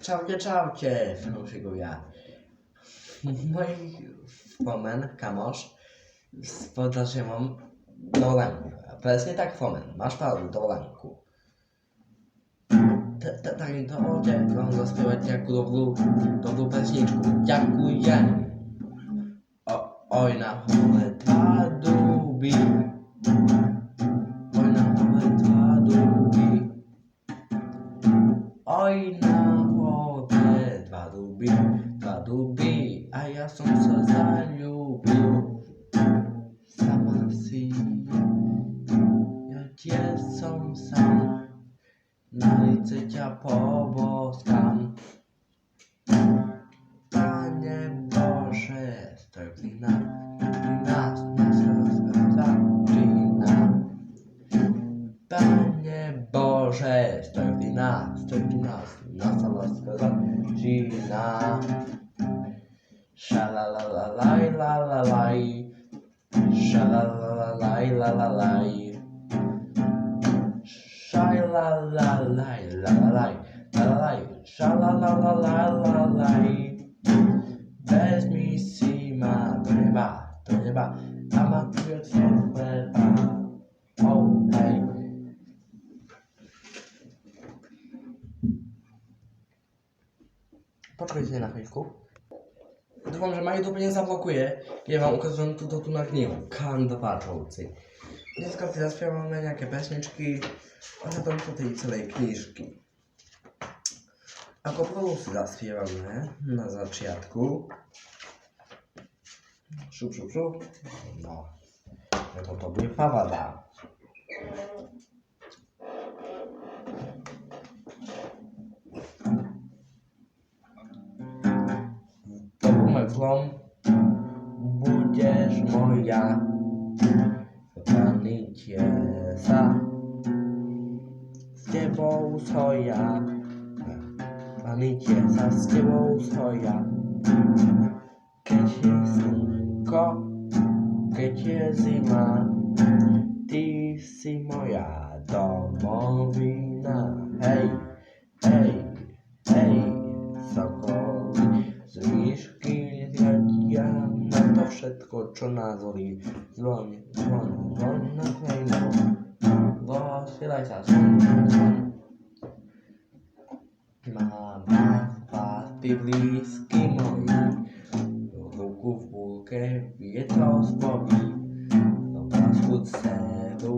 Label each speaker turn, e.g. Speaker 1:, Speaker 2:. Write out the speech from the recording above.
Speaker 1: Czaucie, czaucie, fałszyguja. Mój fomen, kamosz, podaży mam dolanku. Nie tak fomen, masz prawdę, dolanku. Tak, dowodzie wam zaśpiewać jak dobrą, dobrą pesniczku. Dziękuję. O, oj na chole dwa dubi. Oj na chole dwa dubi. Oj na dwa dubi, a ja sam se zalubił. Sama si, ja cię sam sam, na lice cię poboskam. Panie Boże, stoi nas, nas, nas zaczyna. Panie Boże, stoi nas, stoi nas, বুঝি না শালালালাই লালালাই শালালালাই লালালাই শালালালাই লালালাই লালালাই শালালালালালাই Let me see my breva, breva, I'm a good friend, breva. Poczekajcie na chwilku. Dbam, że Maju to mnie zablokuje. Ja wam ukazuję tu to tu na gniewu. Kan dopaczący. Dziecko, teraz mamy jakie pesmiczki. One tam tutaj całej kniżki. A koprolusy zaśpiewamy na zaczniatku. Szup, szup, szup. No. No to tobie by. Tobą mewlą budziesz moja Pani ciesa Z ciebą soja Pani ciesa z ciebą soja Kiedy słonko Kiedy zima Ty si moja domowina hej, hej wszystko co na zoli Dzwoń, dzwoń, dzwoń na fejmu Bo chwilaj czas, dzwoń, dzwoń Mama, was, ty Do ruku wie to z bobi